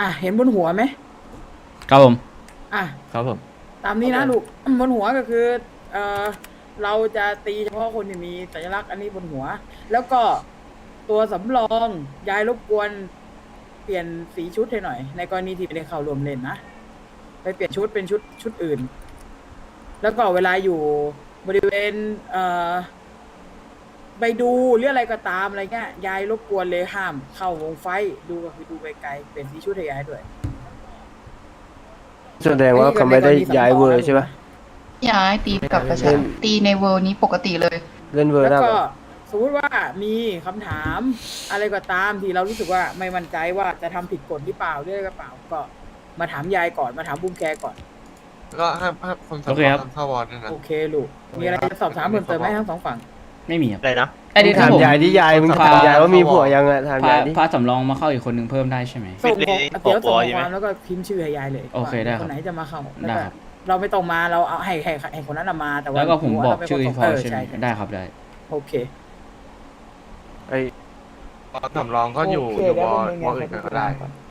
อะเห็นบนหัวไหมครับผมอะครับผม ตามนี้นะลูกบนหัวก็คือเออเราจะตีเฉพาะคนที่มีสัญลักษณ์อันนี้บนหัว แล้วก็ตัวสำรองยายรบกวน เปลี่ยนสีชุดให้หน่อย ในกรณีที่ไม่ได้เข้ารวมเล่นนะไปเปลี่ยนชุดเป็นชุดชุดอื่น แล้วก็เวลาอยู่บริเวณเอ่อ ไปดูหรืออะไรก็ตามอะไรเงี้ยยายรบกวนเลยห้าม เข้าวงไฟดูก็คือดูไกลๆเปลี่ยนสีชุดให้ยายด้วย แสดงว่าเขาไม่ได้ย้ายเวอร์ใช่ปะ ย้ายตีกลับประชาเล่น ตีในเวิร์นี้ปกติเลย เล่นเวอร์แล้วได้ก็ปะสมมติว่ามีคำถามอะไรก็ตามที่เรารู้สึกว่าไม่มั่นใจว่าจะทำผิดกฎหรือเปล่าหรืออะไรก็เปล่าก็มาถามยายก่อนมาถามบุ้มแคร์ก่อนก็ห้ามห้ามคนโอเคครับทำเข้าวอร์ดด้วยนะ โอเคลูกมีอะไรจะสอบถามเพิ่มเติมไหมทั้งสองฝั่ง ไม่มีครับอะไรนะ ไอ้เด็กถามผม ยายที่ยายมึงพาถามยายว่ามีผัวยังอะถามพายายดิ พาสำรองมาเข้าอีกคนหนึ่งเพิ่มได้ใช่ไหม ส่งไม่ได้เดี๋ยวส่งบอกข้อใช่ไหมความแล้วก็พิมพ์ชื่อให้ยายเลยโอเคได้ครับคนไหนจะมาเข้าแล้วได้ก็ครับเราไม่ต้องมาเราเอาให้ให้ให้คนนั้นน่ะมาแต่ว่าแล้วก็ผมบอกเราชื่อเป็นพคนอเออใช่ไหมใช่ได้ครับได้ โอเค ไอ้สำรองก็อยู่โเคอยู่วเดี๋ยวอร์เป็นไงวอร์อื่นก็ได้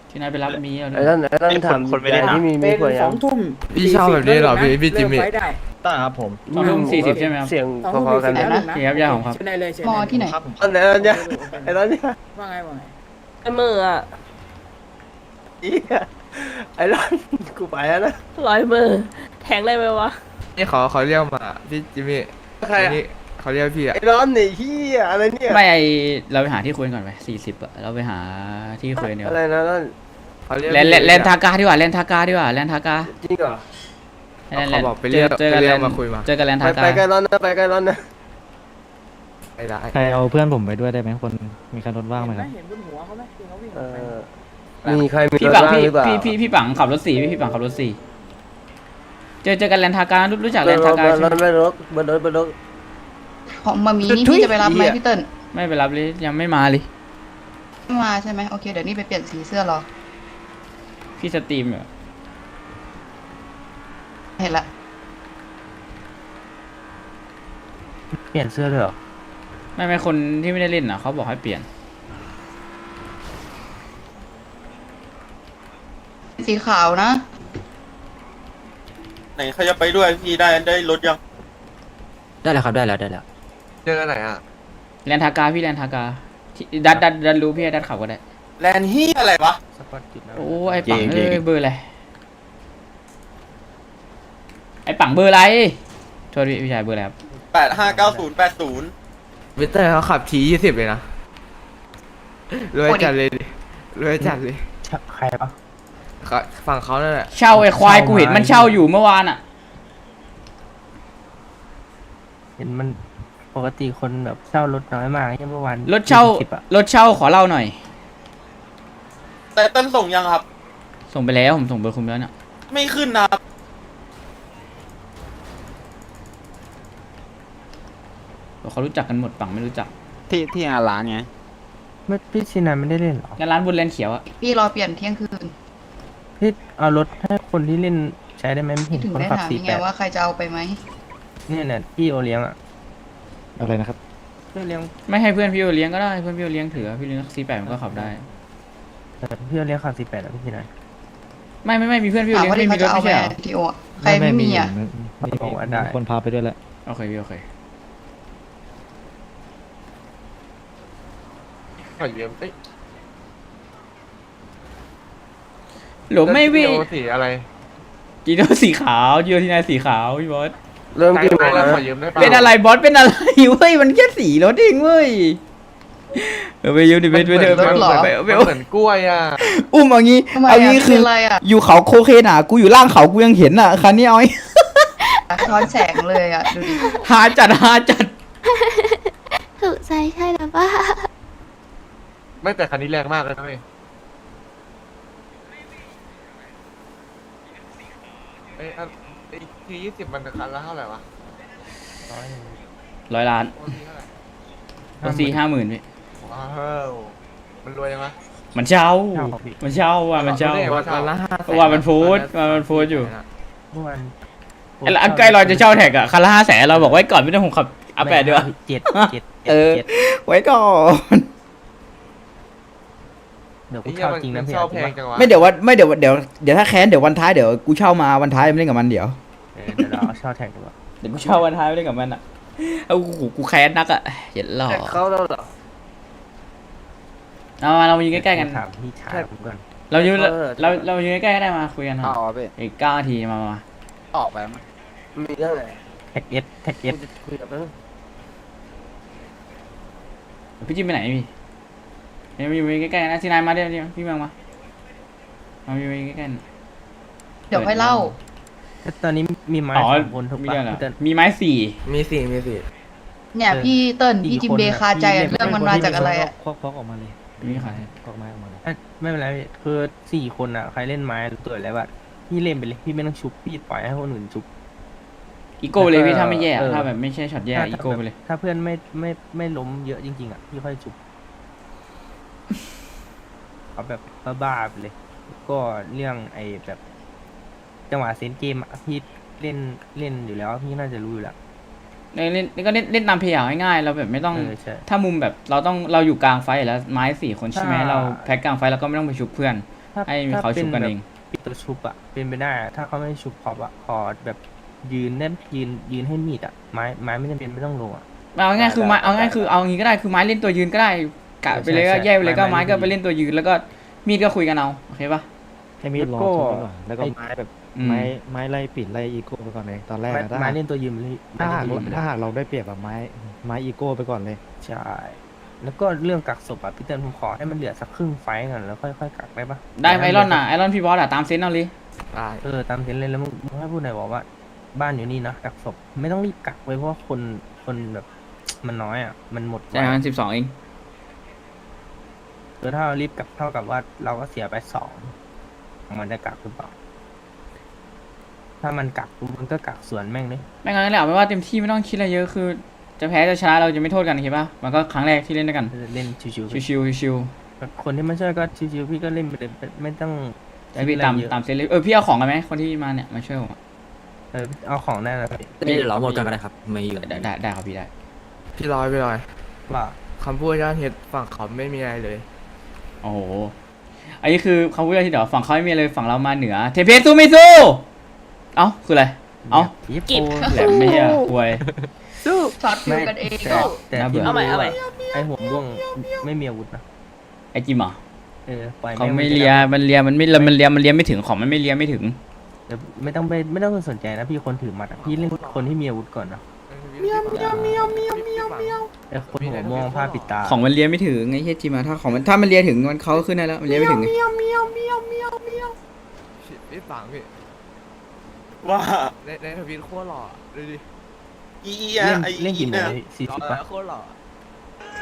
ที่นายไปรับมีเอาด้วไอ้ยนั่นไอ้นั่นถามคนไม่ได้ยายที่มีมีเป็นผัวสยัองงทุ่มพี่ชอบแบบนี้เหรอพี่พี่จิมมี่เริ่ไฟได้ ต้าครับผมสองทุ่มสี่สิบใช่ไหมครับเสียงสองพทุ่มอๆกันสี่สิบนะแล้วนะเดี๋ยวครับยายผมครับ เชิญได้เลยเชิญมอด้เลยที่ไหน ครับผมอันไหนอันเนี้ยไอ้นั่นเนี่ยว่าไงว่าไงไอ้มืออะอีไอ้นั่นกูไปแล้วนะร้อยมือแทงได้ไหมวะ นี่เขาเขาเรียกมาพี่จิมมี่ใครอันอะนี้เขาเรียกพี่อะไอ้ร้อนนี่เฮียอะไรเนี่ยไม่ไอเราไปหาที่คุยก่อนไปสี่สิบอะเราไปหาที่คุยเดียวอะไรนะนั่นเขาเรียกแลนแลนแลนทากาดีกว่าแลนทากาดีกว่าแลนทากาจริงเหรอ แลนแลนเขาบอกไปเรียกเจอไปกันเรีแลยกนมาคุยมา เจอกันแลนไปทากาไปใกล้ร้อนนะไปใกล้ร้อนนะไม่ได้ใครเอาเพื่อนผมไปด้วยได้ไหมคนมีใครรถว่างไหมเห็นคไหมรับ เห็นบนหัวเขาไหมที่เขาวิ่งเอไปอมีใครมีพี่รถปังว่างพี่หรือเปล่า พี่พี่พี่ปังขับรถสี่พี่พี่ปังขับรถสี่เจอเจอกันแลนทาการู้รู้จักบแลนนรทาถกาบนใช่รไหมถบนรถบนรถบนรถ ของมามีนี่ทุยพี่จะไปรับไหมเหี้ย พี่เติ้ลไม่ไปรับเลยยังไม่มาเลยไม่มาใช่ไหมโอเคเดี๋ยวนี้ไปเปลี่ยนสีเสื้อรอพี่สตรีมอยู่ เห็นละเปลี่ยนเสื้อด้วยเหรอไม่ไม่คนที่ไม่ได้เล่นอะเขาบอกให้เปลี่ยน สีขาวนะ ไหนใครจะไปด้วยพี่ได้ได้รถยัง ได้แล้วครับได้แล้วได้แล้ว เจอกันไหนอะ แลนทากาพี่แลนทากาที่ดัดดัดดัดรู้พี่ให้ดัดขับก็ได้ แลนด์เฮียอะไรวะ สปอร์ตกิจนะโอ้ไอปังเก่งเอ้ยเก่งเบอร์อะไร ไอปังเบอร์อะไรโทษพี่พี่ชายเบอร์อะไรครับแปดห้าเก้าศูนย์แปดศูนย์วิเตอร์เขาขับทียี่สิบเลยนะรวยจัดเลยดิรวยจัดเลยใครปะเขาฝั่งเขานั่นแหละเช่าไอควายเช่ากูเห็นมามันเช่าอยู่เมื่อวานอะ เห็นมันปกติคนแบบเช่ารถน้อยมากเมื่อวานรถเช่า สิบอะรถเช่าขอเล่าหน่อย แต่ต้นส่งยังครับ ส่งไปแล้วผมส่งเบอร์คุณไปแล้วเนี่ยไม่ขึ้นนะครับ เขารู้จักกันหมดปังไม่รู้จักที่ที่อาร้านไงไม่พี่ชินันไม่ได้เล่นเหรอแล้วร้านบุญแลนเขียวอะพี่รอเปลี่ยนเที่ยงคืนพี่เอารถให้คนที่เล่นใช้ได้ไหมไม่เห็นถึงคนได้ขับถามสี่ยังแปไงดว่าใครจะเอาไปไหมเนี่ยเนี่ยพี่โอเลี้ยงอะอะไรนะครับ พี่โอเลี้ยงไม่ให้เพื่อนพี่โอเลี้ยงก็ได้เพื่อนพี่โอเลี้ยงถือพี่เลี้ยงซีแปดมันก็ขับได้ เออพี่โอเลี้ยงขับสี่แปดอะพี่ชินันไม่ไม่ไม่มีเพื่อนพี่โอถามเลี้ยงว่าไม่ที่มีเขารถจะเอาไม่ไปใช่เหรอทีโออะใครไม่มีอะเขาบอกว่าได้ คนพาไปด้วยแหละโอเคพี่โอเค ขอยืมเอ้ยหลวไม่วิโอสีอะไรจีโน่สีขาวจีโน่ที่นายสีขาวพี่บอสเริ่มกี่โมงแล้แล้ววขอยืมได้ปล่าเป็นอะไรบอสเป็นอะไรเว้ยมันแค่สีรถเองเว้ยเออไปยืมดิไปไปเถอะรถเหรอไปไปมันเหมือนกล้วยอะอุ้มเอางี้ทำไมเอาอะงี้คืคือออะไรอะอยู่เขาโคเคนอะกูอยู่ล่างเขากูยังเห็นอะคันนี้เอาไอ้ช้อนแสงเลยอะดูดิหาจัดหาจัดถูกใจใช่แล้วป่ะ ไม่แต่คันนี้แรงมากเลยนะเว้ยเอ้ยอันไอ้ทียี่สิบมันคันละเท่าไหร่วะร้อยล้านโอทีเท่าไหร่รถสี่ห้าหมื่นพี่ว้าวมันรวยยังวะ มันเช่า เช่าครับพี่ มันเช่าว่ะมันเช่า วันวันละห้าแสนว่ามันพูดว่ามันพูดอยู่ เมื่อวานไอ้ละอันใกล้เราจะเช่าแท็กอะคันละห้าแสนเราบอกไว้ก่อนไม่ต้องผมขับอัพแปดดีกว่า เจ็ดเจ็ดเออเจ็ดไว้ก่อนเดี๋ยวกูไอ้เหี้ยเช่ามันจริงมันะนพี่เช่าเอาแพจริงงปะจังวะไม่เดี๋ยววันไม่เดี๋ยวเดี๋ยวเดี๋ยวถ้าแค้นเดี๋ยววันท้ายเดี๋ยวกูเช่ามาวันท้ายไปเล่นกับมันเดี๋ยวเออเดี๋ยวเราเอาเช่าแท็กดีกว่าเดี๋ยวกูเช่าวันท้ายไปเล่นกับมันอะเอากูกูแค้นนักอะเห็นหล่อแต่เขาแล้วเหรอเอามาเรามายืนใกล้ๆกันถามพี่ชายผมก่อนเรายืนเออเราเรายืนใกล้ๆก็ได้มาคุยกันหน่อยเอาเอาไปอีกเก้านาทีมามามาออกไปมั้ยมีเรื่องอะไรแท็กเอสแท็กเอสกูจะคุยกับมันพี่จิ้มไปไหนพี่ เดี๋ยวมาอยู่ใกล้ๆกันนะทีนายมาเดี๋ยวพี่เมืองมามาอยู่ใกล้ๆกันเดี๋ยวค่อยเล่าแล้วตอนนี้มีไม้อ๋อสองคนถูกมีปะด้วยเหรอพี่เติ้ล มีไม้สี่มีสี่มีสี่เนี่ย เออ พี่เติ้ลสี่พี่จิมคนเบย์อะคาใจอะพี่เล่นเรื่องมันมาจากอะไรอะควักควักออกมาเลยมีใครควักไม้ออกมาเลยไม่เป็นไรพี่คือสี่คนอะใครเล่นไม้รู้ตัวแล้วว่าพี่เล่นไปเลยพี่ไม่ต้องชุบพี่ปล่อยให้คนอื่นชุบ อีโก้เลยพี่ถ้าไม่แย่เออ ถ้าแบบไม่ใช่ช็อตแย่ถ้าอีโก้ไปเลย ถ้าเพื่อนไม่ไม่ไม่ล้มเยอะจริงๆอะพี่ค่อยจุบ เอาแบบบ้าๆไปเลย ก็เรื่องไอ้แบบ จังหวะเซนเกมอะพี่เล่นเล่นอยู่แล้ว พี่น่าจะรู้อยู่แล้วเล่นเล่นก็เล่นเล่นตามเพย์อย่างง่ายๆเราแบบไม่ต้อง เออใช่ ถ้ามุมแบบเราต้องเราอยู่กลางไฟแล้วไม้สี่คนใช่ไหมถ้าเราแพ็กกลางไฟแล้วก็ไม่ต้องไปชุบเพื่อน ถ้าให้ถ้เขาชุบกันเองปิดตัวชุบอะเป็นไปได้อะถ้าเขาไม่ชุบขอบอะขอแบบยืนเน่นยืนยืนให้มีดอะไม้ไม้ไม่จำเป็นไม่ต้องลงอะ เอาง่ายๆคือไม้เอาง่ายๆคือเอางี้ก็ได้คือไม้เล่นตัวยืนก็ได้ กะไปเลยก็ใช่ใช่แยกไปเลยก็ไม้ไม้ไม้ ก็ไปเล่นตัวยืนแล้วก็มีดก็คุยกันเอาโอเคปะ ให้มีดรอแล้วก็ชุบไปก่อนแล้วก็ไอ้ไม้แบบอืม ไม้ไม้ไล่ปิดไล่อีโก้ไปก่อนเลยตอนแรกไม้อะถ้าไม้หากเล่นตัวยืนไปเลยถ้าหากไม้เล่นตัวยืนไปเลยถ้าหากเราได้เปรียบแบบไม้ไม้อีโก้ไปก่อนเลย ใช่ แล้วก็เรื่องกักศพอะพี่เติ้ลผมขอให้มันเหลือสักครึ่งไฟต์ก่อนแล้วค่อยๆกักได้ปะได้ไอรอนอะไอรอนพี่บอสอะตามเซนเอาเลยได้เออตามเซนเลยแล้วมึงมึงให้พูดหน่อยบอกว่า บ้านอยู่นี่นะกักศพไม่ต้องรีบกักไว้เพราะว่าคนคนแบบ มันน้อยอะมันหมดใช่มันสิบสองเอง คือถ้าเรารีบกักเท่ากับว่าเราก็เสียไปสองมันจะกักหรือเปล่าถ้ามันกักปุ๊บมันก็กักสวนแม่งเลยไม่งั้นแหละเอาไม่ว่าเต็มที่ไม่ต้องคิดอะไรเยอะคือ จะแพ้จะชนะเราจะไม่โทษกันโอเคปะมันก็ครั้งแรกที่เล่นด้วยกันเล่นชิวๆไปชิวๆชิวคนที่ไม่ช่วยก็ชิวๆพี่ก็เล่นไปเลยไม่ต้องๆไอพี่ตามคิดอะไรเยอะตามเซนเลยเออพี่เอาของกันไหมคนที่มาเนี่ยมาช่วยผมอะเออเอาของได้นะพี่นี่เดี๋ยวเราหมดกันก็ได้ครับไม่อยู่ได้ได้ได้ครับพี่ได้พี่ลอยพี่ลอยว่าคำพูดยอดเฮ็ดฝั่งเขาไม่มีอะไรเลย โอ้โห อันนี้คือเขาพูดอะไรที่เดี๋ยวฝั่งเขาไม่มีเลยฝั่งเรามาเหนือ เทเพสู้ไม่สู้ เอ้าคืออะไร เอ้ายิปกิบโปแหลมไม่ใช่อะควยช็อตฟิวกันเองแต่แต่น่าเบื่ที่อเอาใหม่เอาใหม่ไอหัวม่วงไม่มีอาวุธนะไอจิมเหรอเออปล่อยเขาแงไม่นจะเลียมันเลียมันไม่มันเลียมันเลียไม่ถึงของมันไม่เลียไม่ถึงเดี๋ยวไม่ต้องไปไม่ต้องสนใจนะพี่คนถือหมัดอะพี่เล่นคนที่มีอาวุธก่อนนะ เมียวเมียวเมียวเมียวเมียวเมียวไอคนหัวม่วงผ้าปิดตาของมันเลี้ยไม่ถึงไอ้เฮียจิมอะถ้าของมันถ้ามันเลี้ยถึงมันเขาขึ้นได้แล้วมันเลี้ยไม่ถึงไงเมียวเมียวเมียวเมียวเมียวพี่ฝังพี่ว่าในในทวิตโคตรหล่อดูดิอีอีเอะไอเล่นกี่โมเนี่งยสี่สิบปะโคตรหล่อ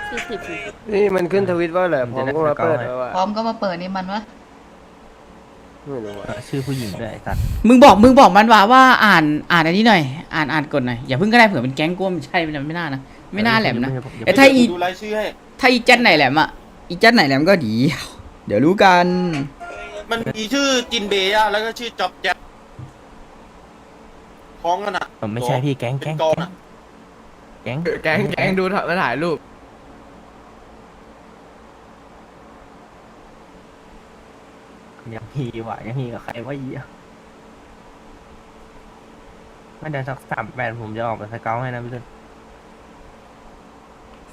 สี่สิบสี่นี่มันขึ้นทวิตว่าอะไรพร้อมก็มาเปิดว่าพร้อมก็มาเปิดนี่มันวะ ไม่รู้เอว่าอชื่อผู้หญิงด้วยไอ้สัตว์มึงบอกมึงบอกมันว่าว่าอ่านอ่านอันนี้หน่อย อ่านอ่านกดหน่อยอย่าเพิ่งก็ได้เผื่อเป็นแก๊งกลัวมันใช่ไม่ไม่น่านะไม่น่าแหลมนะเดี๋ยวผมเอ้ยถ้าอี ดูรายชื่อให้ ถ้าอีแจัดไหนแหลมอะอีแจัดไหนแหลมก็ดีเดี๋ยวรู้กัน มันมีชื่อจินเบย์อะแล้วก็ชื่อจ็อบแจ๊บพ้องกันอะผมไม่ใช่พี่แก๊งเป็แก๊นงกองอะแก๊งแกงแกงดูถ่ายมาถ่ายรูป ยังฮีว่ะยังฮีกับใครว่าเหี้ยไม่เดี๋ยวสักสามแปดผมจะออกไปสเกลให้นะพี่ต้น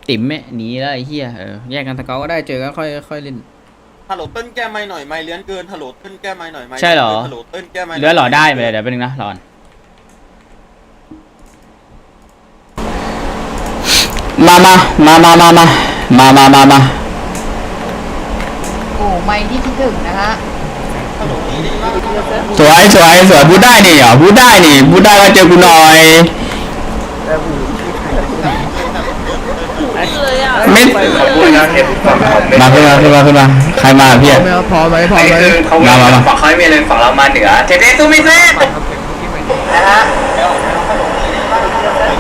ติ๋มแม่หนีแล้วไอ้เหี้ยเออแยกกันตะเกาก็ได้เจอกันค่อยค่อยเล่น ฮัลโหลเติ้ลแก้ไม้หน่อยไม้เลื้อนเกินฮัลโหลเติ้ลแก้ไม้หน่อยไม้ใช่เหรอ ฮัลโหลเติ้ลแก้ไม้เหลือหล่อได้ไปเลยเดี๋ยวไปบนึงนะหลอนมามามามามามามามามามา โอ้ไม่ที่คิดถึงนะฮะ สวยสวยสวยพูดได้นี่เหรอพูดได้นี่พูดได้ก็เจอกูหน่อยเลยอะไม่มาขึ้นมาขึ้นมาขึ้นมาใครมาพี่อะไม่พอไหมพอไหมมามามาฝั่งเขาไม่มีเลยฝั่งเรามาเหนือเทเปสู้ไม่เซ่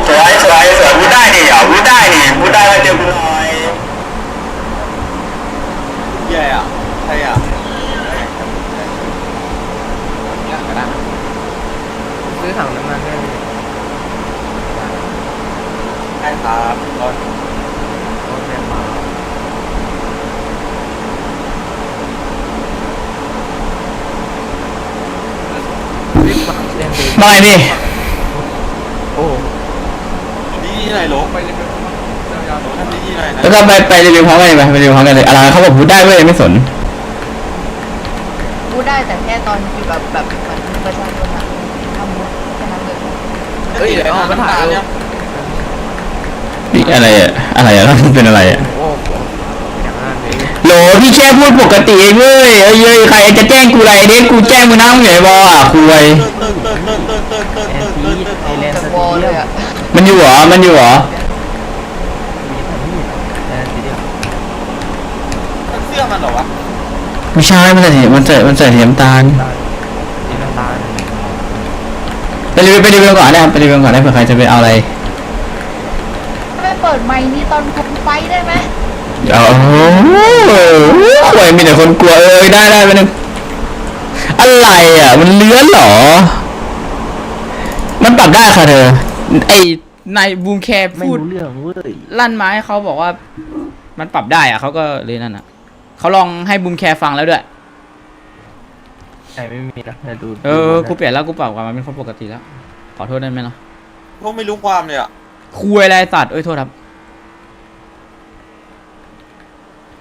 สวยสวยสวยพูดได้นี่เหรอพูดได้นี่พูดได้ก็เจอกูหน่อย อถังน้ำมันได้เลยใช่ครับรถรถไฟฟ้ารีบวางแสดงเลยว่าไงพี่ โอ้นี่ยี่ไรหรอไปเลยไปยาวท่านนี่ยี่ไรนะแล้วก็ไปไปเรียนพร้อมกันเลยไปไปรียนพร้อมกันเลยอะไรเขาบอกพูดได้เว้ยไม่สน พูดได้แต่แค่ตอนอยู่แบบแบบเหมือนประชาชน เฮ้ยเดี๋ยวเอามาถ่ายรูปนี่อะไรอะอะไรอะแล้วมันเป็นอะไรอะโอ้โหอย่างนั้นเลยโหลพี่แค่พูดปกติเองเว้ยเอ้ยเอ้ยใครจะแจ้งกูอะไรเด็กกูแจ้งมึงนั่งอยู่ไอ้บออะคุยเติร์เติร์เติร์เติร์เติร์เติร์เติร์แอนเติร์ซีเติร์ไอแลนด์จากสวอลเตเลเดียยมอะมันอยู่เหรอมันอยู่เหรอแลนด์สเตเดียมเสื้อมันเหรอวะไม่ใช่มันใส่มันใส่มันใส่สีน้ำตาลสีน้ำตาล ไป รีวิวไปรีวิวก่อนนะครับไปรีวิวก่อนได้เผื่อใครจะไปเอาอะไรไม่เปิดไมค์นี่ตอนผมไฟได้ไหมโอ้โหโอ้ยมีแต่คนกลัวเอ้ยได้ได้ไปหนึ่งอะไรอะ มันเลื้อนเหรอ มันปรับได้ค่ะเธอ ไอ้นายบูมแคร์ไม่พูดรู้เรื่องเว้ยลั่นไม้เขาบอกว่า มันปรับได้อะเขาก็เลยนั่นอะเขาลองให้บูมแคร์ฟังแล้วด้วย ใช่ไม่มีนะแต่ดูเออกูเปลี่ยนแล้วกูปรับกลับมาเป็นคนปกติแล้ว ขอโทษได้ไหมเนาะพวกไม่รู้ความเลยอะคุยอะไรสัตว์เอ้ยโทษครับ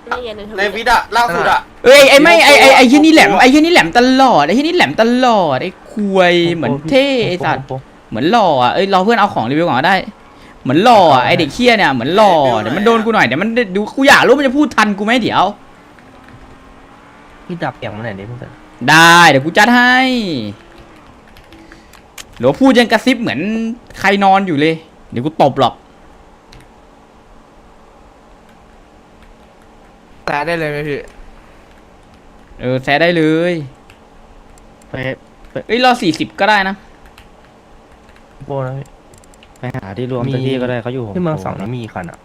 ไม่เย็นในทในวิตวิดอะล่าสุดอะเอ้ยไอ้ไม่ไอ้ไอ้ไอ้ที่นี่แหลมไอ้ที่นี่แหลมตลอดไอ้ที่นี่แหลมตลอดไอ้คุยเหมือนเท่ไอ้สัตว์เหมือนหล่ออะเอ้ยรอเพื่อนเอาของรีวิวก่อนก็ได้ เหมือนหล่ออะไอเด็กเคี้ยเนี่ยเหมือนหล่อเดี๋ยวมันโดนกูหน่อยเดี๋ยวมันดูกูอยากรู้มันจะพูดทันกูไหมเดี๋ยวพี่ดับเสียงมันหน่อยดิเพื่อน ได้เดี๋ยวกูจัดให้หรือว่าพูดยังกระซิบเหมือนใครนอนอยู่เลย เดี๋ยวกูตบหรอกแต่ได้เลยไหมพี่ เออแซะได้เลยไปไปเอ้ยรอสี่สิบก็ได้นะโบนะพี่ไปหาที่รวมเต็มที่ก็ได้เขาอยู่ที่เมืองสองนะนี่มีกี่คันอะ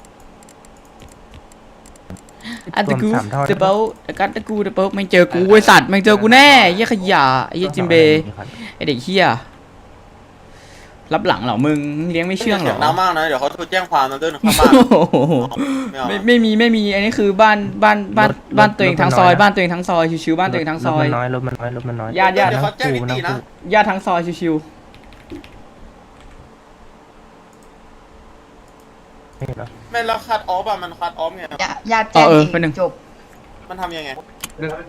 อันตะกูรวมสามเท่าเดเบิลกันตะกูเดเบิลไม่เจอกูไอสัตว์ไม่เจอกูแน่เยี่ยขยะไอ้เยี่ยจิมเบมีคันไอเด็กเฮียรับหลังเหรอมึงเลี้ยงไม่เชื่องเหรเสีอยงดังมากนะเดี๋ยวเขาโทรแจ้งความนะเดินเข้าบ้านโอ้โหไม่เอาไม่ไม่มีไม่มีอันนี้คือบ้านบ้านบ้านบ้านตัวเองทั้งซอยบ้านตัวเองทั้งซอยชิวๆบ้านตัวเองทั้งซอยรถมันน้อยรถมันน้อยรถมันน้อยญาติญาติเดี๋ยวเขาแจ้งนิตินะญาติทั้งซอยชิวไม่เหรอ ไม่แล้วคัดออฟอะมันคัดออฟไง ญาญาติแจ้งเองจบ มันทำยังไง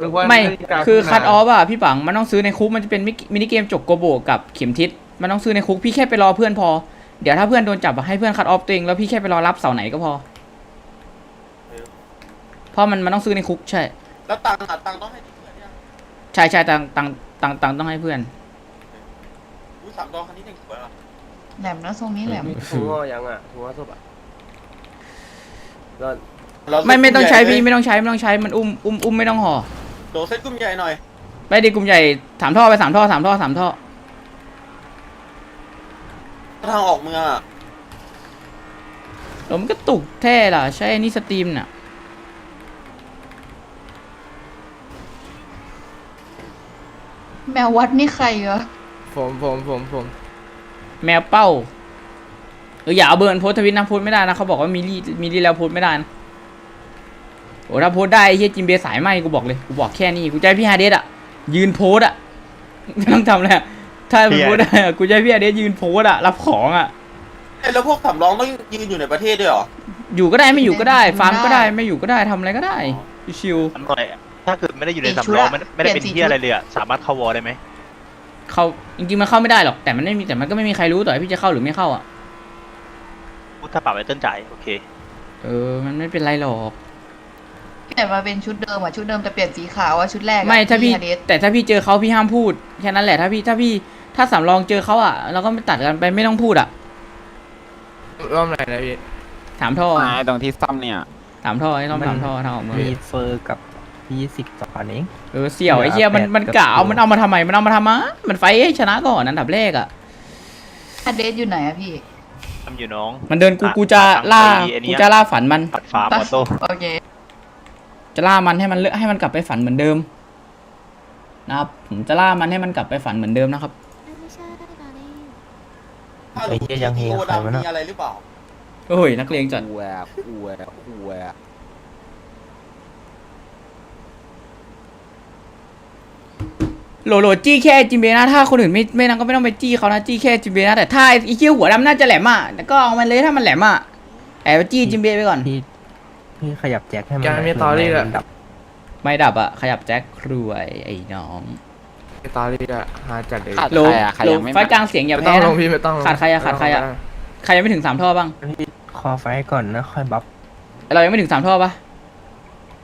นึกว่าๆไม่นาฬิกาคือคัดออฟฟอะพี่ปังมันต้องซื้อในคุกมันจะเป็นมิกมินิเกมจกโกโบกับเข็มทิศมันต้องซื้อในคุกพี่แค่ไปรอเพื่อนพอ เดี๋ยวถ้าเพื่อนโดนจับอะให้เพื่อนคัดออฟตัวเองแล้วพี่แค่ไปรอรับเสาไหนก็พอเพราะมันมันต้องซื้อในคุกใช่แล้วตังค์อะตังค์ต้องให้เพื่อนเนี่ยใช่ใช่ตังตังตังตังต้องให้เพื่อน อุ้ยสามดอกคันนี้ยังสวยอะแหลมนะทรงนี้แหลมหัวยังอะหัวศพอะ ก็เราไม่ไม่ต้องใช้พี่ไม่ไม่ต้องใช้ไม่ต้องใช้มันอุ้มอุ้มอุ้มไม่ต้องห่อโดเซ็ตกุ้มใหญ่หน่อยไปดีกลุ่มใหญ่สามท่อไปสามท่อสามท่อสามท่อทางออกเมืองอะแล้วมันก็ตุกแท้ล่ะ ใช้อันนี่สตรีมน่ะแมววัดนี่ใครวะผมผมผมผมแมวเป้า เอออย่าเอาเบิร์นโพสต์ทวิตนะโพสต์ไม่ได้นะเขาบอกว่ามีรีมีรีแล้วโพสต์ไม่ได้นะโอ้ถ้าโพสต์ได้ไอ้เฮียจิมเบย์สายไหมกูบอกเลยกูบอกแค่นี้กูจะให้พี่ฮาเดสอะยืนโพสต์อะไม่ต้องทำอะไรอะถ้ามันโพสต์ได้อะกูจะให้พี่ฮาเดสยืนโพสต์อะรับของอะเอ้ยแล้วพวกสำรองต้องยืนอยู่ในประเทศด้วยเหรออยู่ก็ได้ไม่อยู่ก็ได้ ฟาร์มก็ได้ไม่อยู่ก็ได้ทำอะไรก็ได้ชิวถามหน่อยถ้าเกิดไม่ได้อยู่ในสำรองไม่ได้ไม่ได้เป็นที่อะไรเลยอะสามารถเข้าวอลได้ไหมๆเขาจริงๆมันเข้าไม่ได้หรอกแต่มันไม่มีแต่มันก็ไม่มีใครรู้ต่อให้พี่จะเข้าหรือไม่เข้าอะพูด ถ้าปรับไว้ต้นจ่ายโอเค เออ มันไม่เป็นไรหรอกแต่มาเป็นชุดเดิมอะชุดเดิมแต่เปลี่ยนสีขาวอะชุดแรกอะไม่ถ้าพี่ ฮเดสแต่ถ้าพี่เจอเขาพี่ห้ามพูดแค่นั้นแหละถ้าพี่ถ้าพี่ถ้าสำรองเจอเขาอะเราก็ไม่ตัดกันไปไม่ต้องพูดอะรอบไหนนะพี่ ถามท่อตรงที่ซ่อมเนี่ย ถามท่อไอ้ต้องถามท่อทางออกเมืองมีเฟอร์กับยี่สิบสองคันเอง เออเสี่ยวไอ้เหี้ยมันแปดมันกับกะเอาตัวมันเอามาทำไมมันเอามาทำไมมันไฟท์ให้ชนะก่อนอันดับแรกอะ ฮเดสอยู่ไหนอะพี่ ทำอยู่น้อง มันเดินกูอะกูจะอะล่าไอ้ไอ้เนี่กูยจะล่าฝันมันปัดฟ้าออโต้โอเค จะล่ามันให้มันเลอะให้มันกลับไปฝันเหมือนเดิม นะครับผมจะล่ามันให้มันกลับไปฝันเหมือนเดิมนะครับ ไม่ใช่ตอนนี้ถ้าหรือไอ้เหี้ยยังเฮโกใครดังวะน่ะ มีอะไรหรือเปล่า โอ้ยนักเลงจัด แหวกแหวกแหวก โหลโหลจี้แค่จิมเบนะถ้าคนอื่นไม่ไม่นั่นก็ไม่ต้องไปจี้เขานะจี้แค่จิมเบนะแต่ถ้าไอ้เคี้ยวหัวดำน่าจะแหลมอะแล้วก็เอามันเลยถ้ามันแหลมอะแอบไปจี้จิมเบไปก่อน พี่พี่ขยับแจ็คให้มันยังหน่มียตอรี่เผื่อะมันดับไม่ดับอะขยับแจ็คครวยไอ้น้องตอรี่อะหาจัดเลยขาดโหลใครอะใครโหลยังไม่ไฟกลางเสียงอย่าไม่ต้อแพ้งลนะ งพี่ไม่ต้องลงขาดใครอะขาดใครอะ ใครยังไม่ถึงสามท่อบ้างพี่คอไฟก่อนนะค่อยบัฟเรายังไม่ถึงสามท่อปะ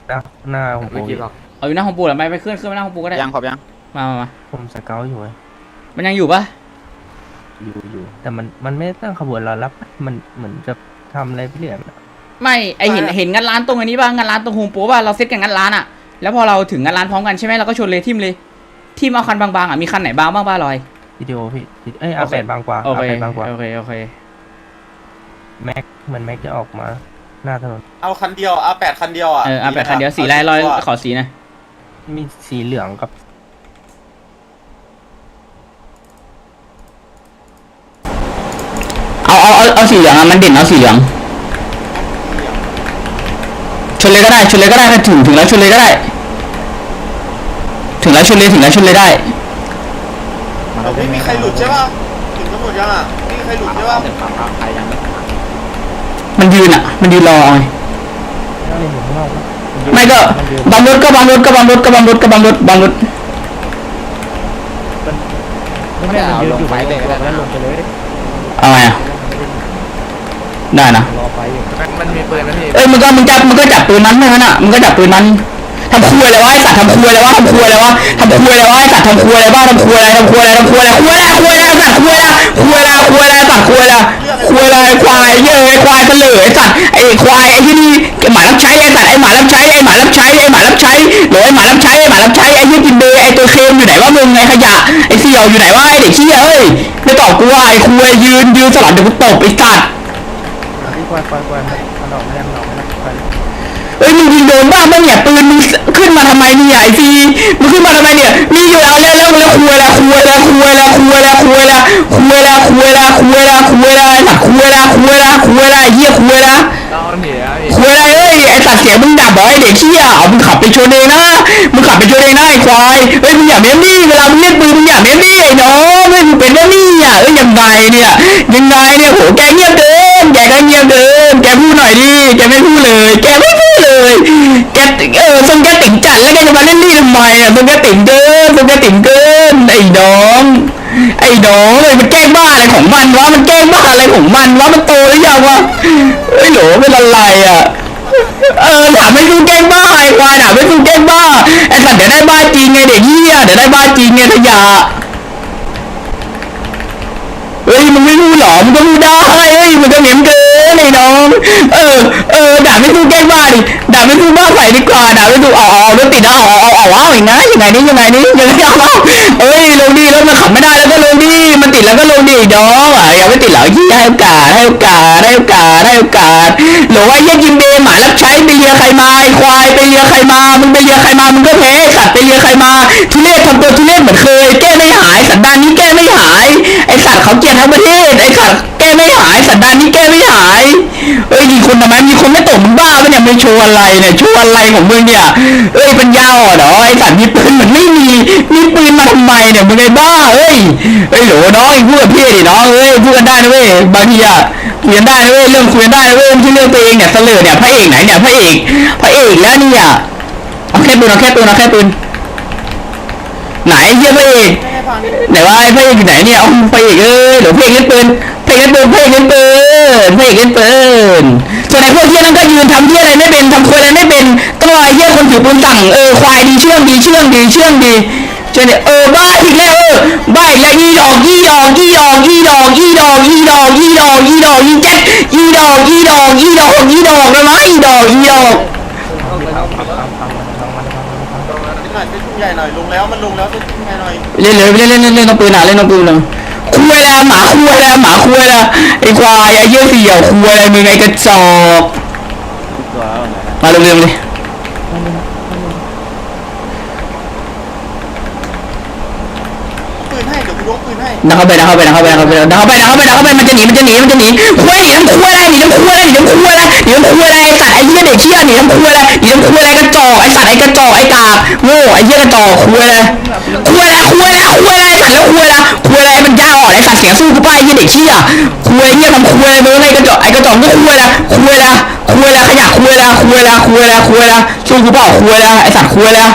หน้าหน้าของไม่ปูกี่หรอกเอาอยู่หน้าของปูเหรอไม่ไปขึ้นขึ้นไปหน้าของปูก็ได้ยังครบยัง มามามาผมสเกลอยู่ไงมันยังอยู่ปะอยู่อยู่แต่มันมันไม่ได้ตั้งขบวนรอรับมันเหมือนจะทำอะไรไปเรื่อยอะไม่ไอเห็นเห็นงัดร้านตรงอันนี้ป่ะงัดร้านตรงโฮมโปรป่ะเราเซตกันงัดร้านอะแล้วพอเราถึงงัดร้านพร้อมกันใช่ไหมเราก็ชนเลยทิมเลยทิมเอาคันบางๆอะมีคันไหนบางบ้างป่ะลอย วิดีโอพี่เอ้ยเอาแปดบางกว่าโอเอาเคแปดบางกว่าโอเคโอเคแม็กเหมือนแม็กจะออกมาหน้าถนนเอาคันเดียวเอาแปดคันเดียวอะเออเอาไปคันเดียวสีลายลอยขอสีหนะมีสีเหลืองกับ เอาเอาเอาเอาสีเหลืองอะมันเด่นเอาสีเหลืองชนเลยก็ได้ชนเลยก็ได้ถ้าถึงถึงแล้วชนเลยก็ได้ ถึงแล้วชนเลยถึงแล้วชนเลยได้เราไม่มีใครหลุดใช่ป่ะถึงทั้งหมดยังอะไม่มีใครหลุดใช่ป่ะเดี๋ยวถามใครยังไม่มันยืนอะ มันยืนรอไงน่าเล่นอยู่ข้างนอกนะไม่ก็บังรถก็บังรถก็บังรถก็บังรถก็บังรถบังรถไม่ไม่มันยืนอยู่ไปเลยแล้วลงไปเลยเอาไงอะ ได้นะรอไฟอยู่มันมันมีปืนนะพี่เอ้ยมึงก็มึงจับมึงก็จับปืนมันเท่านั้นอะมึงก็จับปืนมันทำครัวอะไรวะไอ้สัตว์ทำครัวอะไรวะทำครัวอะไรวะทำครัวอะไรวะไอ้สัตว์ทำครัวอะไรบ้างทำครัวอะไรทำครัวอะไรทำครัวอะไรครัวอะไรครัวอะไรสัตว์ครัวอะไรครัวอะไรครัวอะไรสัตว์ครัวอะไรครัวอะไรควายเย้ยควายเฉลยไอ้สัตว์ไอ้ควายไอ้ที่นี่หมารับใช้ไอ้สัตว์ไอ้หมารับใช้ไอ้หมารับใช้ไอ้หมารับใช้หรือไอ้หมารับใช้ไอ้หมารับใช้ไอ้ยี่กินเบย์ไอ้ตัวเค็มอยู่ไหนวะมึงไอ้ขยะไอ้เสี่ยวอยู่ไหนวะไอ้เด็กเชี่ยเอ้ยไม่ตอบกูว่าไอ้คุยยืนยืนสลับเดี๋ยวกูตบไอ้สัตว์พี่ ควายควายควายมันมันออกไม่ได้มันออกไม่ได้ควายเอ้ยมึงยิงโดนบ้างปะเนี่ยปืนมึงขึ้นมาทำไมเนี่ยไอ้ซีมึงขึ้นมาทำไมเนี่ยมีอยู่เอาแล้วแล้วแล้วคุยแล้วคุยล้วคุยล้วคุยล้วคุยล้วคุยล้วคุยล้วคุยล้วคุยแล้วไอ้สัตว์คุยล้วคุยล้วคุยล้วไอ้เหี้ยคุยล้วเราหนีแล้วคุยอะเอ้ยไอสัตว์เสียงมึงดับเหรอไอเด็กเชี่ยเอามึงขับไปชนเองนะมึงขับไปชนเองนะไอควายเฮ้ยมึงอย่าเม้มนี่เวลามึงเล่นปืนมึงอย่าเม้มนี่ไอ้น้องเฮ้ยมึงเป็นแบบนี้อะเอ้ยยังไงเนี่ยยังไงเนี่ยโหแกเงียบเกิน แกก็เงียบเกินแกพูดหน่อยดิแกไม่พูดเลย แกไม่พูดเลยแกเออทรงแกติ่งจัดแล้วแกจะมาเล่นนี่ทำไมอะทรงแกติ่งเกินทรงแกติ่งเกินไอ้น้อง ไอ้น้องเลยมันแกล้งบ้าอะไรของมันวะมันแกล้งบ้าอะไรของมันวะมันโตหรือยังวะเฮ้หลเป็นอะไรอะเออถามไม่สู้แกล้งบ้าไอ้ควายถามไม่สู้แกล้งบ้าไอ้สัตว์เดี๋ยวได้บ้าจริงไงเด็กเหี้ยเดี๋ยวได้บ้าจริงไงขยะเฮ้ยมึงไม่รู้หรอมึงก็พูดได้เฮ้ยมึงก็เหนียมเกินไอ้น้อง เออ เออด่าไม่สู้แกล้งบ้าดิด่าไม่สู้บ้าใส่ดีกว่าด่าไม่สู้เอาเอารถติดนะเอาเอาเอาเอาอย่างไงยังไงนี่ยังไงนี่ยังไงเอาเอ้ยลงดิรถมันขับไม่ได้แล้วก็ลงดิมันติดแล้วก็ลงดิน้องอะยังไม่ติดเหรอยี่ให้โอกาสให้โอกาสให้โอกาสให้โอกาสหรือว่าเยี่ยกินเบหมารับใช้ไปเลียใครมาไอ้ควายไปเลียใครมามึงไปเลียใครมามึงก็แพ้สัตว์ไปเลียใครมาทุเรศทำตัวทุเรศเหมือนเคยแก้ไม่หายสันดานนี้แก้ไม่หาย อ้สัตว์เขาเกลียดทั้งประเทศไอ้สัตว์แก้ไม่หายสันดานนี้แก้ไม่หายเอ้ยมีคนทำไมมีคนไม่ตกมึงบ้าปะเนี่ยมึงโชว์อะไรเนี่ยโชว์อะไรของมึงเนี่ยเอ้ยปัญญาอ่อนเหรอไอ้สัตว์มีปืนมือนไม่มีมีปืนมาทำไมเนี่ยมึงไอ้บ้าเอ้ยเอ้ยโหลน้องไอ้พูดกับพี่ดิน้องเอ้ยพูดกันได้นะเว้ยบางทีอะคุยกันได้นะเว้ยเรื่องคุยกันได้นะเว้ยไม่ใช่เรื่องตัวเองเนี่ยเสลอเนี่ยพระเอกไหนเนี่ยพระเอกพระเอกแล้วเนี่ยเอาแค่ปืนเอาแค่ปืนเอาแค่ปืน ไหนเฮียพระเอกไหนว่าพระเอกอยู่ไหนเนี่ยเอาพระเอกเอ้ยหรือพระเอกเล่นปืนพระเอกเล่นปืนพระเอกเล่นปืนพระเอกเล่นปืนส่วนไอ้พวกเฮียนั่นก็ยืนทำเฮียอะไรไม่เป็นทำควยอะไรไม่เป็นต้องรอไอ้เฮียคนถือปืนสั่งเออควายดีเชื่องดีเชื่องดีเชื่องดีเจอเนี่ยเออบ้าอีกแล้วเออบ้าอีกแล้วอีดอกอีดอกอีดอกอีดอกอีดอกอีดอกอีดอกอีดอกอีแจ็คอีดอกอีดอกอีดอกอีดอกเลยมั้ยอีดอกอีดอก หน่อยเส้นทุ่งใหญ่หน่อยลงแล้วมันลงแล้วเส้นทุ่งใหญ่หน่อยเล่นเลยเล่นเล่นเล่นเล่นต้องปืนอะเล่นต้องปืนเลยคุยแล้วหมาคุยแล้วหมาคุยแล้วไอ้ควายไอ้เยี่ยเสี่ยวคุยอะไรมึงไอ้กระจอกมาเร็วๆเลยปืนให้เดี๋ยวกูยกปืนให้ ดังเข้าไปดังเข้าไปดังเข้าไปดังเข้าไปดังเข้าไปดังเข้าไปดังเข้าไปมันจะหนีมันจะหนีมันจะหนีคุยหนีน้ำคุยอะไร หนีน้ำคุยเลยรหนีน้ำคุยอะไรหนีน้ำคุยอะไไอ้สัตว์ไอ้เหี้ยเด็กเชี่ยหนีน้ำคุยเลยรหนีน้ำคุยอะไกระจอกไอ้สัตว์ไอ้กระจอกไอ้กาบโง่ไอ้เหี้ยกระจอกคุยอะไรคุยอะไรคุยอะไรคุยอสัตว์แล้วคุยอะไรคุยอะไรมันยากอ่อนไอ้สัตว์เสียงสู้กูไปไอ้เหี้ยเด็กเชี่ยคุยไเหี้ยทำคุยอะไรมึงไอ้กระจอกไอ้กระจอกก็คุยละคุยละคุยลยขยะคุยละคุยละคุยละคุยละสู้กูเปล่าควยลยไอ้สัตว์ควยลย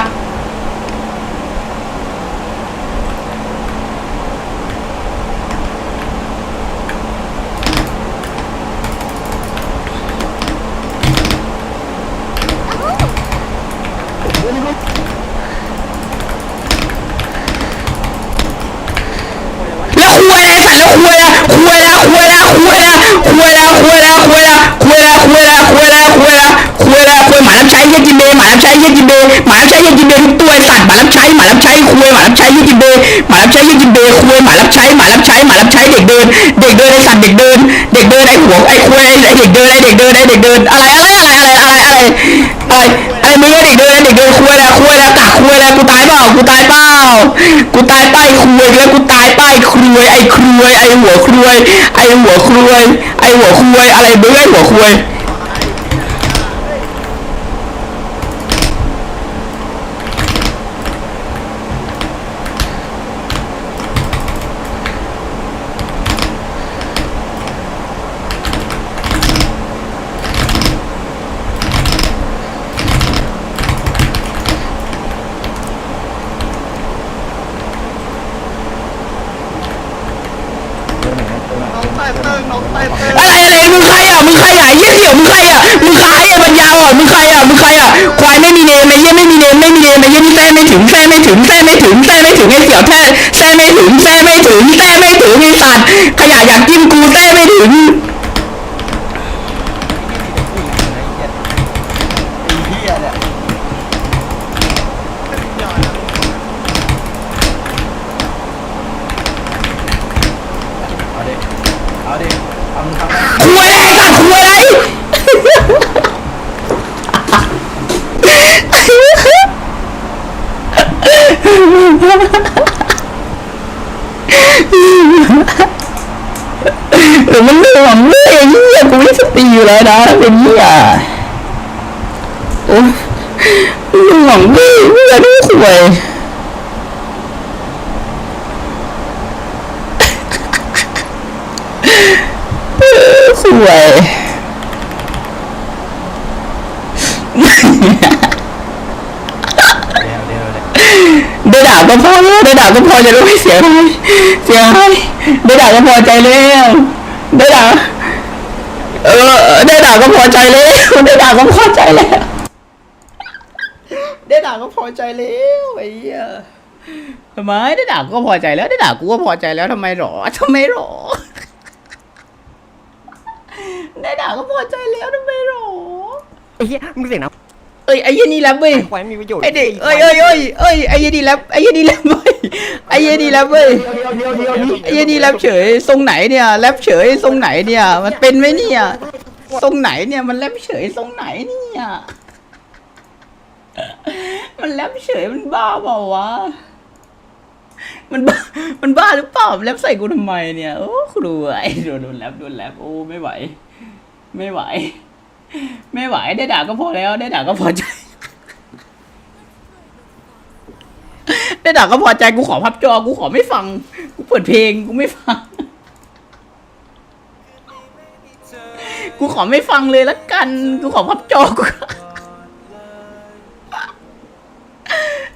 ยกินเบหมารับใช้ยังกินเบย์ทุกตัวสัตว์หมารับใช้หมารับใช้คุยหมารับใช้ยังกินเบย์หมารับใช้ยังกินเบย์คุยหมารับใช้หมารับใช้หมารับใช้เด็กเดิน เด็กเดินไอสัตว์เด็กเดิน เด็กเดินไอหัวไอคุยไอเด็กเดินไอเด็กเดินไอเด็กเดินอะไรอะไรอะไรอะไรอะไรอะไรไอมึงไอเด็กเดินไอเด็กเดินคุยแล้วคุยแล้วกะคุยแล้วกูตายเปล่ากูตายเปล่ากูตายไปคุยแล้วกูตายไป้ายคุยไอคุยไอหัวคุยไอหัวคุยไอหัวคุยอะไรมึงไอหัวคุย อะไรอะไรมึงใครอะมึงใครอะเยี่ยเดี่ยวมึงใครอะมึงใครอะปัญญาอ่อนมึงใครอะมึงใครอะควายไม่มีเนมไอ้เยี่ยไม่มีเนมไม่มีเนมไอ้เยี่ยนี่แท้ไม่ถึงแท้ไม่ถึงแท้ไม่ถึงแท้ไม่ถึงไอ้เสี่ยวแท้แท้ไม่ถึงแท้ไม่ถึงแท้ไม่ถึงไอ้สัตว์ขยะอยากกินกูแท้ไม่ถึงคุยอะไรไอ้สัตว์คุยอะไรเออมันไม่ห วังเลยไอ้เหี้ยกูไม่สติอยู่แล้วนะเป็นเหี้ยโอ้ยไม่หวังเลยไม่อยากได้คุยเออคุยได้ด่าก็พอแล้วได้ด่าก็พอจะรู้ไม่เสียอะไรเสียให้ได้ด่าก็พอใจแล้ว ได้ด่าเออได้ด่าก็พอใจแล้วได้ด่าก็พอใจแล้ว ได้ด่าก็พอใจแล้วไอ้เหี้ยทำไมได้ด่าก็พอใจแล้วได้ด่ากูก็พอใจแล้วทำไมหรอทำไมหรอได้ด่าก็พอใจแล้วทำไมหรอไอ้เหี้ยมึงเสียงนะเอ้ยไอ้เหี้ยนี่แรปเว้ยควายไม่มีประโยชน์ไอเด็กเอ้ยเอ้ยเอ้ยเอ้ยไอ้เหี้ยนี่แรปไอ้เหี้ยนี่แรปเว้ย ไอ้เหี้ยนี่แรปเว้ยไอ้เหี้ยนี่แรปเฉยทรงไหนเนี่ยแรปเฉยทรงไหนเนี่ย มันเป็นไหมเนี่ยทรงไหนเนี่ยมันแรปเฉยทรงไหนเนี่ยมันแรปเฉยมันบ้าเปล่าวะมันบ้ามันบ้าหรือเปล่าแรปใส่กูทำไมเนี่ยโอ้ครูไอ้โดนโดนแรปโดนแรปโอ้ไม่ไหว ไม่ไหว ไม่ไหวได้ด่าก็พอแล้วได้ด่าก็พอใจ ได้ด่าก็พอใจกูขอพับจอกูขอไม่ฟัง กูเปิดเพลงกูไม่ฟัง กูขอไม่ฟังเลยละกัน กูขอพับจอกู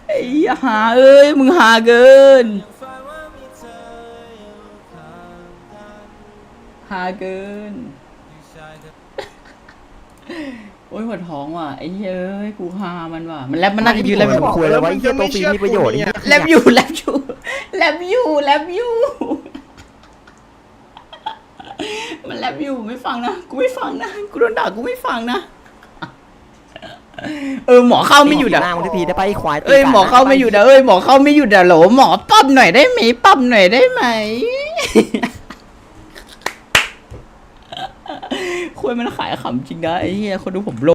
ไอ้หาเอ้ยมึงหาเกิน หาเกิน โอ้ยปวดท้องว่ะไอ้เหี้ยเอ้ยกูหามันว่ะมันแลบมันน่าจะยืนแลบอยู่คุยแล้ววะไอ้เหี้ยตัวฟรีมีประโยชน์ไอ้เหี้ยแลบอยู่แลบอยู่แลบอยู่แลบอยู่มันแลบอยู่ไม่ฟังนะกูไม่ฟังนะกูโดนด่ากูไม่ฟังนะเออหมอเข้าไม่อยู่หเด้อน้ามึงทีได้ไปะไอ้ควายเอ้ย หมอเข้าไม่อยู่เด้อเอ้ย หมอเข้าไม่อยู่เด้อโหลหมอปั๊มหน่อยได้ไหมปั๊มหน่อยได้ไหม คุยมันขายขำจริงนะไอ้เหี้ยคนดูผมโล